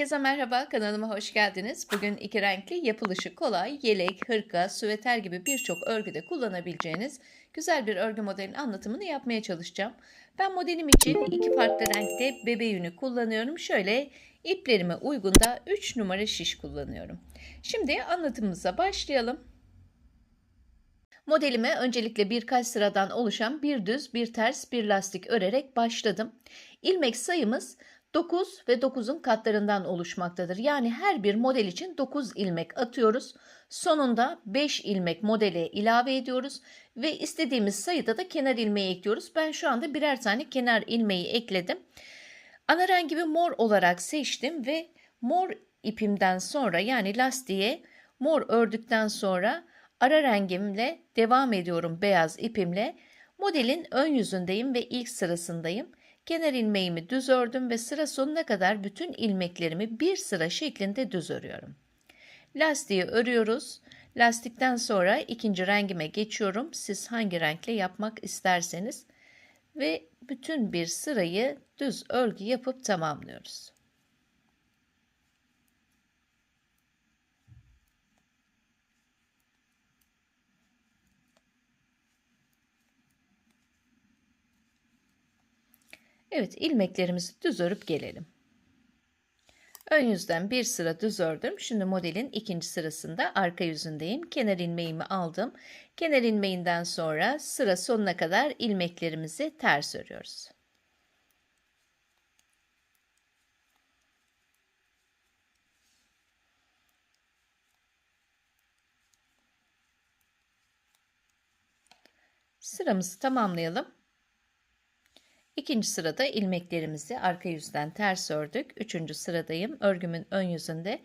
Herkese merhaba, kanalıma hoş geldiniz. Bugün iki renkli, yapılışı kolay, yelek, hırka, süveter gibi birçok örgüde kullanabileceğiniz güzel bir örgü modelinin anlatımını yapmaya çalışacağım. Ben modelim için iki farklı renkte bebe yünü kullanıyorum. Şöyle iplerime uygun da 3 numara şiş kullanıyorum. Şimdi anlatımımıza başlayalım. Modelime öncelikle birkaç sıradan oluşan bir düz, bir ters, bir lastik örerek başladım. İlmek sayımız 9 ve 9'un katlarından oluşmaktadır. Yani her bir model için 9 ilmek atıyoruz. Sonunda 5 ilmek modele ilave ediyoruz ve istediğimiz sayıda da kenar ilmeği ekliyoruz. Ben şu anda birer tane kenar ilmeği ekledim. Ana rengimi mor olarak seçtim ve mor ipimden sonra yani lastiğe mor ördükten sonra ara rengimle devam ediyorum beyaz ipimle. Modelin ön yüzündeyim ve ilk sırasındayım. Kenar ilmeğimi düz ördüm ve sıra sonuna kadar bütün ilmeklerimi bir sıra şeklinde düz örüyorum. Lastiği örüyoruz. Lastikten sonra ikinci rengime geçiyorum. Siz hangi renkle yapmak isterseniz ve bütün bir sırayı düz örgü yapıp tamamlıyoruz. Evet ilmeklerimizi düz örüp gelelim. Ön yüzden bir sıra düz ördüm. Şimdi modelin ikinci sırasında arka yüzündeyim. Kenar ilmeğimi aldım. Kenar ilmeğinden sonra sıra sonuna kadar ilmeklerimizi ters örüyoruz. Sıramızı tamamlayalım. İkinci sırada ilmeklerimizi arka yüzden ters ördük. Üçüncü sıradayım. Örgümün ön yüzünde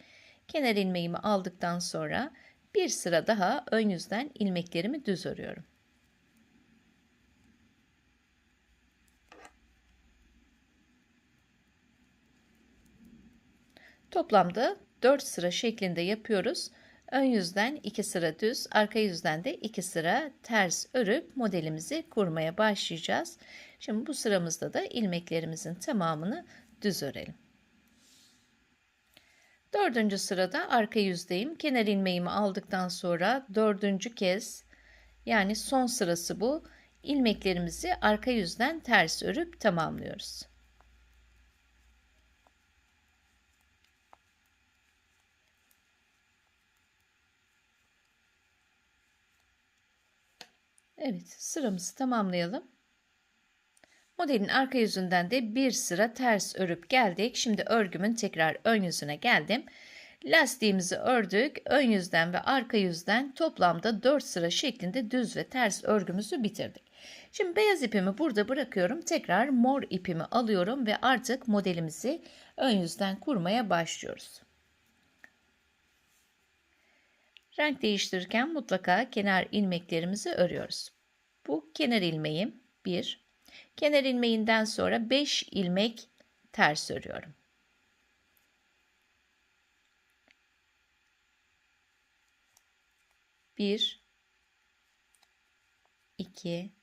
kenar ilmeğimi aldıktan sonra bir sıra daha ön yüzden ilmeklerimi düz örüyorum. Toplamda 4 sıra şeklinde yapıyoruz. Ön yüzden 2 sıra düz, arka yüzden de 2 sıra ters örüp modelimizi kurmaya başlayacağız. Şimdi bu sıramızda da ilmeklerimizin tamamını düz örelim. Dördüncü sırada arka yüzdeyim. Kenar ilmeğimi aldıktan sonra dördüncü kez yani son sırası bu. ilmeklerimizi arka yüzden ters örüp tamamlıyoruz. Evet sıramızı tamamlayalım. Modelin arka yüzünden de bir sıra ters örüp geldik. Şimdi örgümün tekrar ön yüzüne geldim. Lastiğimizi ördük. Ön yüzden ve arka yüzden toplamda 4 sıra şeklinde düz ve ters örgümüzü bitirdik. Şimdi beyaz ipimi burada bırakıyorum. Tekrar mor ipimi alıyorum ve artık modelimizi ön yüzden kurmaya başlıyoruz. Renk değiştirirken mutlaka kenar ilmeklerimizi örüyoruz. Bu kenar ilmeğim 1 Kenar ilmeğinden sonra 5 ilmek ters örüyorum. Bir, iki,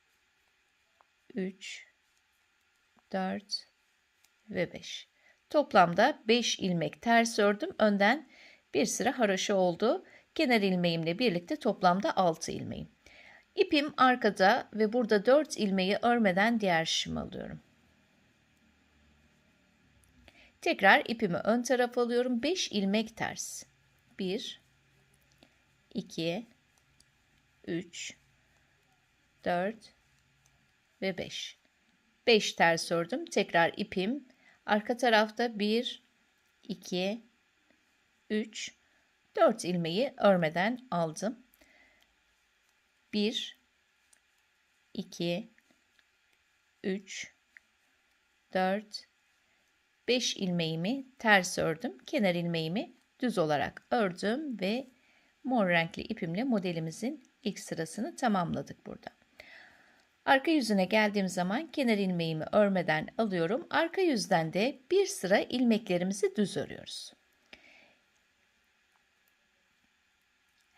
üç, dört ve beş. Toplamda 5 ilmek ters ördüm. Önden bir sıra haroşa oldu. Kenar ilmeğimle birlikte toplamda 6 ilmeğim. İpim arkada ve burada 4 ilmeği örmeden diğer şişimi alıyorum. Tekrar ipimi ön tarafa alıyorum. 5 ilmek ters. 1 2 3 4 ve 5. 5 ters ördüm. Tekrar ipim arka tarafta 1 2 3 4 ilmeği örmeden aldım. 1 2 3 4 5 ilmeğimi ters ördüm. Kenar ilmeğimi düz olarak ördüm ve mor renkli ipimle modelimizin ilk sırasını tamamladık burada. Arka yüzüne geldiğim zaman kenar ilmeğimi örmeden alıyorum. Arka yüzden de bir sıra ilmeklerimizi düz örüyoruz.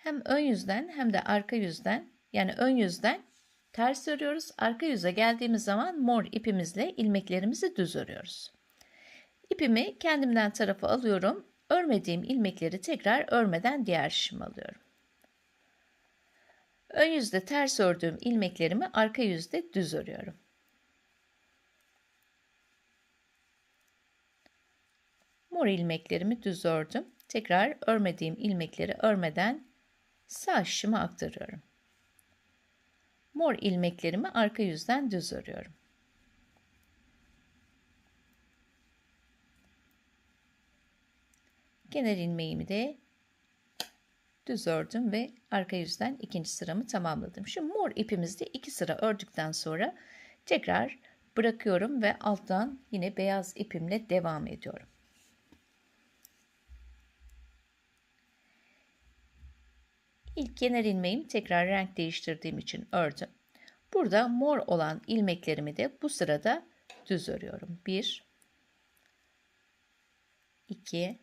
Hem ön yüzden hem de arka yüzden yani ön yüzden ters örüyoruz. Arka yüze geldiğimiz zaman mor ipimizle ilmeklerimizi düz örüyoruz. İpimi kendimden tarafa alıyorum. Örmediğim ilmekleri tekrar örmeden diğer şişime alıyorum. Ön yüzde ters ördüğüm ilmeklerimi arka yüzde düz örüyorum. Mor ilmeklerimi düz ördüm. Tekrar örmediğim ilmekleri örmeden sağ şişime aktarıyorum. Mor ilmeklerimi arka yüzden düz örüyorum. Kenar ilmeğimi de düz ördüm ve arka yüzden ikinci sıramı tamamladım. Şimdi mor ipimizde iki sıra ördükten sonra tekrar bırakıyorum ve alttan yine beyaz ipimle devam ediyorum. İlk kenar ilmeğimi tekrar renk değiştirdiğim için ördüm. Burada mor olan ilmeklerimi de bu sırada düz örüyorum. 1 2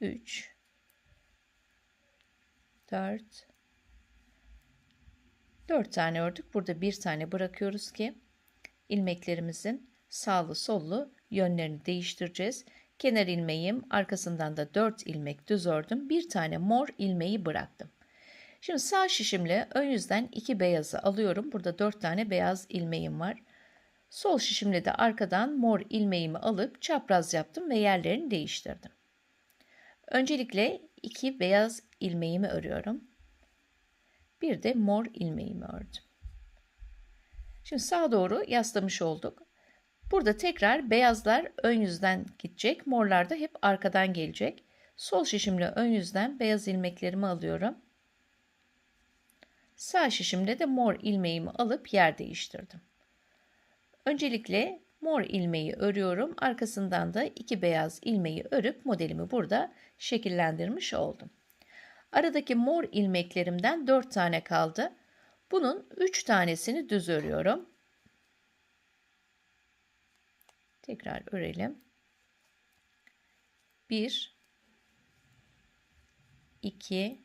3 4 4 tane ördük. Burada bir tane bırakıyoruz ki ilmeklerimizin sağlı sollu yönlerini değiştireceğiz. Kenar ilmeğim arkasından da 4 ilmek düz ördüm. Bir tane mor ilmeği bıraktım. Şimdi sağ şişimle ön yüzden 2 beyazı alıyorum. Burada 4 tane beyaz ilmeğim var. Sol şişimle de arkadan mor ilmeğimi alıp çapraz yaptım ve yerlerini değiştirdim. Öncelikle 2 beyaz ilmeğimi örüyorum. Bir de mor ilmeğimi ördüm. Şimdi sağa doğru yaslamış olduk. Burada tekrar beyazlar ön yüzden gidecek. Morlar da hep arkadan gelecek. Sol şişimle ön yüzden beyaz ilmeklerimi alıyorum. Sağ şişimle de mor ilmeğimi alıp yer değiştirdim. Öncelikle mor ilmeği örüyorum. Arkasından da iki beyaz ilmeği örüp modelimi burada şekillendirmiş oldum. Aradaki mor ilmeklerimden 4 tane kaldı. Bunun 3 tanesini düz örüyorum. Tekrar örelim. 1 2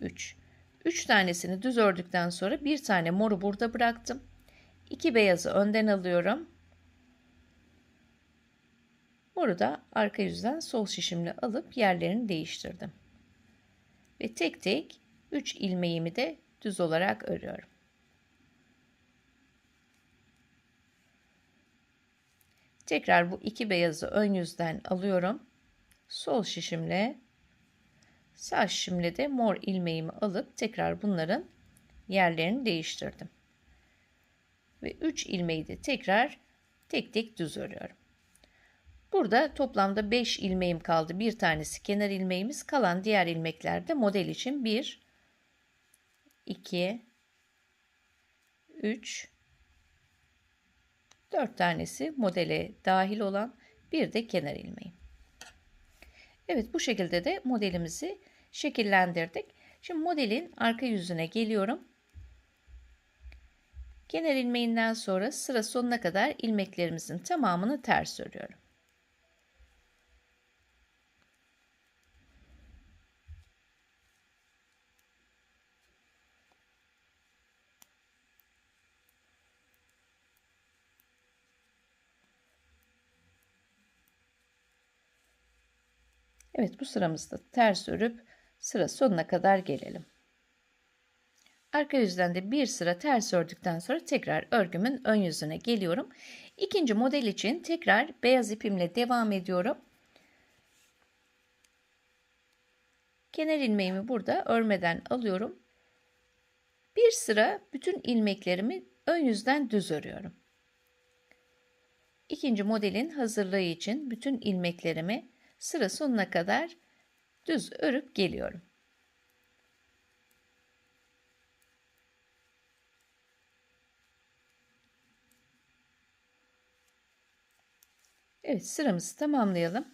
3 3 tanesini düz ördükten sonra bir tane moru burada bıraktım. 2 beyazı önden alıyorum. Moru da arka yüzden sol şişimle alıp yerlerini değiştirdim. Ve tek tek 3 ilmeğimi de düz olarak örüyorum. Tekrar bu iki beyazı ön yüzden alıyorum. Sol şişimle sağ şişimle de mor ilmeğimi alıp tekrar bunların yerlerini değiştirdim. Ve 3 ilmeği de tekrar tek tek düz örüyorum. Burada toplamda 5 ilmeğim kaldı. Bir tanesi kenar ilmeğimiz. Kalan diğer ilmekler de model için 1, 2, 3, 4 tanesi modele dahil olan bir de kenar ilmeği. Evet bu şekilde de modelimizi şekillendirdik. Şimdi modelin arka yüzüne geliyorum. Kenar ilmeğinden sonra sıra sonuna kadar ilmeklerimizin tamamını ters örüyorum. Evet bu sıramızda ters örüp sıra sonuna kadar gelelim. Arka yüzden de bir sıra ters ördükten sonra tekrar örgümün ön yüzüne geliyorum. İkinci model için tekrar beyaz ipimle devam ediyorum. Kenar ilmeğimi burada örmeden alıyorum. Bir sıra bütün ilmeklerimi ön yüzden düz örüyorum. İkinci modelin hazırlığı için bütün ilmeklerimi sıra sonuna kadar düz örüp geliyorum. Evet sıramızı tamamlayalım.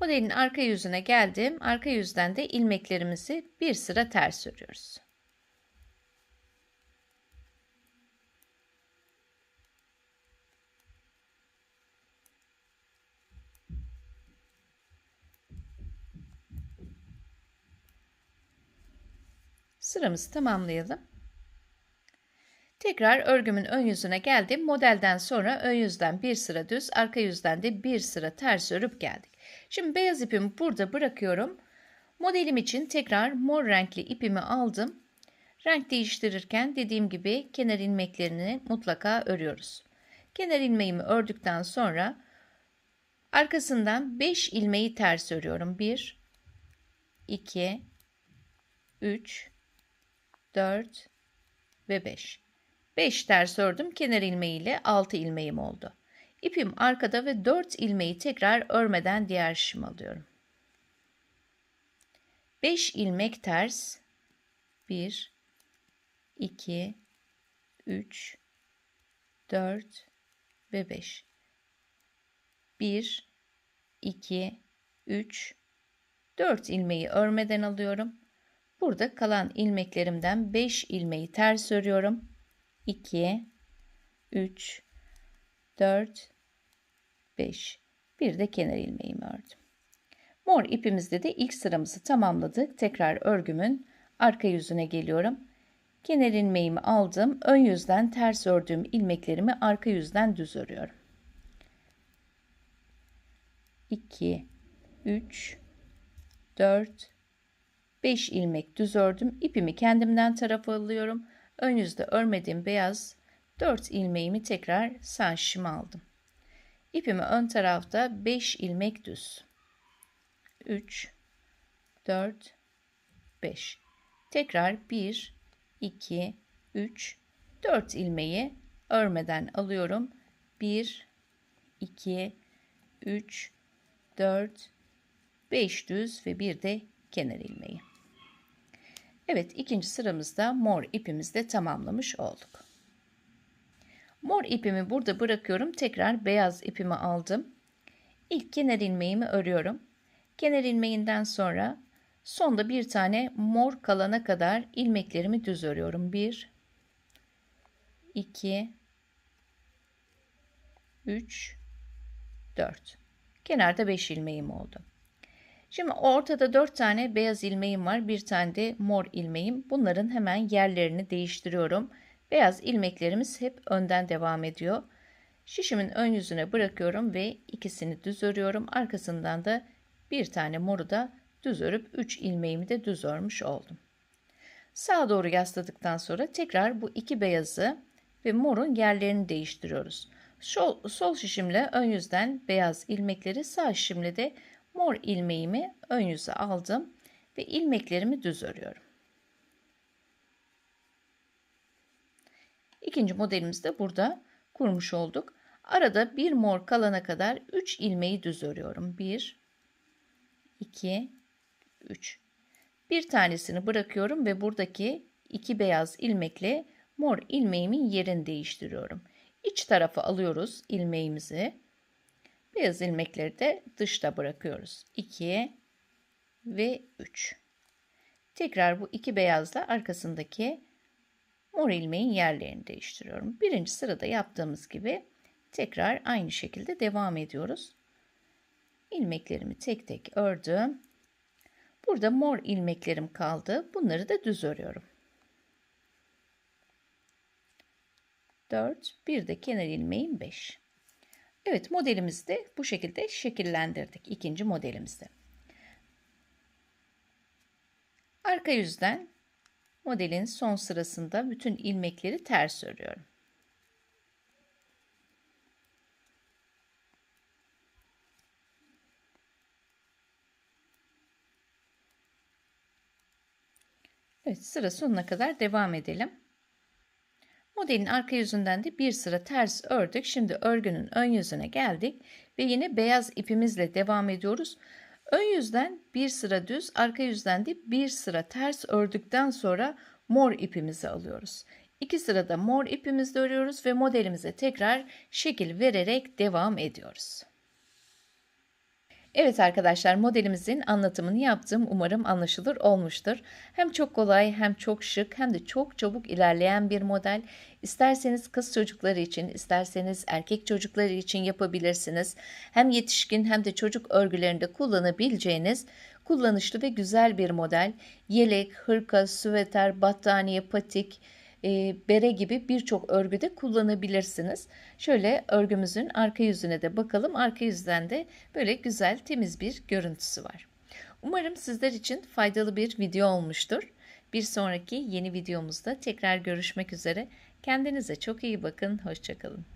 Modelin arka yüzüne geldim. Arka yüzden de ilmeklerimizi bir sıra ters örüyoruz. Sıramızı tamamlayalım. Tekrar örgümün ön yüzüne geldim. Modelden sonra ön yüzden bir sıra düz, arka yüzden de bir sıra ters örüp geldik. Şimdi beyaz ipimi burada bırakıyorum. Modelim için tekrar mor renkli ipimi aldım. Renk değiştirirken dediğim gibi kenar ilmeklerini mutlaka örüyoruz. Kenar ilmeğimi ördükten sonra arkasından 5 ilmeği ters örüyorum. 1 2 3 4 ve 5. 5 ters ördüm. Kenar ilmeğiyle 6 ilmeğim oldu. İpim arkada ve 4 ilmeği tekrar örmeden diğer şişime alıyorum. 5 ilmek ters 1 2 3 4 ve 5 1 2 3 4 ilmeği örmeden alıyorum. Burada kalan ilmeklerimden 5 ilmeği ters örüyorum. 2 3 4 5 bir de kenar ilmeğimi ördüm. Mor ipimizde de ilk sıramızı tamamladık. Tekrar örgümün arka yüzüne geliyorum. Kenar ilmeğimi aldım. Ön yüzden ters ördüğüm ilmeklerimi arka yüzden düz örüyorum. 2 3 4 5 ilmek düz ördüm. İpimi kendimden tarafa alıyorum. Ön yüzde örmediğim beyaz 4 ilmeğimi tekrar sağ aldım. İpimi ön tarafta 5 ilmek düz. 3 4 5 tekrar 1 2 3 4 ilmeği örmeden alıyorum 1 2 3 4 5 düz ve bir de kenar ilmeği Evet ikinci sıramızda mor ipimizde tamamlamış olduk. Mor ipimi burada bırakıyorum. Tekrar beyaz ipimi aldım. İlk kenar ilmeğimi örüyorum. Kenar ilmeğinden sonra sonda bir tane mor kalana kadar ilmeklerimi düz örüyorum. 1 2 3 4 Kenarda 5 ilmeğim oldu. Şimdi ortada 4 tane beyaz ilmeğim var. Bir tane de mor ilmeğim. Bunların hemen yerlerini değiştiriyorum. Beyaz ilmeklerimiz hep önden devam ediyor. Şişimin ön yüzüne bırakıyorum ve ikisini düz örüyorum. Arkasından da bir tane moru da düz örüp 3 ilmeğimi de düz örmüş oldum. Sağa doğru yasladıktan sonra tekrar bu iki beyazı ve morun yerlerini değiştiriyoruz. Sol, sol şişimle ön yüzden beyaz ilmekleri sağ şişimle de mor ilmeğimi ön yüze aldım ve ilmeklerimi düz örüyorum. İkinci modelimizi de burada kurmuş olduk. Arada bir mor kalana kadar 3 ilmeği düz örüyorum. 1 2, 3. Bir tanesini bırakıyorum ve buradaki iki beyaz ilmekle mor ilmeğimin yerini değiştiriyorum. İç tarafa alıyoruz ilmeğimizi. Beyaz ilmekleri de dışta bırakıyoruz. 2 ve 3. Tekrar bu iki beyazla arkasındaki mor ilmeğin yerlerini değiştiriyorum. Birinci sırada yaptığımız gibi tekrar aynı şekilde devam ediyoruz ilmeklerimi tek tek ördüm. Burada mor ilmeklerim kaldı. Bunları da düz örüyorum. 4, bir de kenar ilmeğim 5. Evet modelimizi de bu şekilde şekillendirdik ikinci modelimizde. Arka yüzden modelin son sırasında bütün ilmekleri ters örüyorum. Evet sıra sonuna kadar devam edelim. Modelin arka yüzünden de bir sıra ters ördük. Şimdi örgünün ön yüzüne geldik ve yine beyaz ipimizle devam ediyoruz. Ön yüzden bir sıra düz, arka yüzden de bir sıra ters ördükten sonra mor ipimizi alıyoruz. İki sırada mor ipimizle örüyoruz ve modelimize tekrar şekil vererek devam ediyoruz. Evet arkadaşlar modelimizin anlatımını yaptım. Umarım anlaşılır olmuştur. Hem çok kolay hem çok şık hem de çok çabuk ilerleyen bir model. İsterseniz kız çocukları için isterseniz erkek çocukları için yapabilirsiniz. Hem yetişkin hem de çocuk örgülerinde kullanabileceğiniz kullanışlı ve güzel bir model. Yelek, hırka, süveter, battaniye, patik, e, bere gibi birçok örgüde kullanabilirsiniz. Şöyle örgümüzün arka yüzüne de bakalım. Arka yüzden de böyle güzel temiz bir görüntüsü var. Umarım sizler için faydalı bir video olmuştur. Bir sonraki yeni videomuzda tekrar görüşmek üzere. Kendinize çok iyi bakın. Hoşçakalın.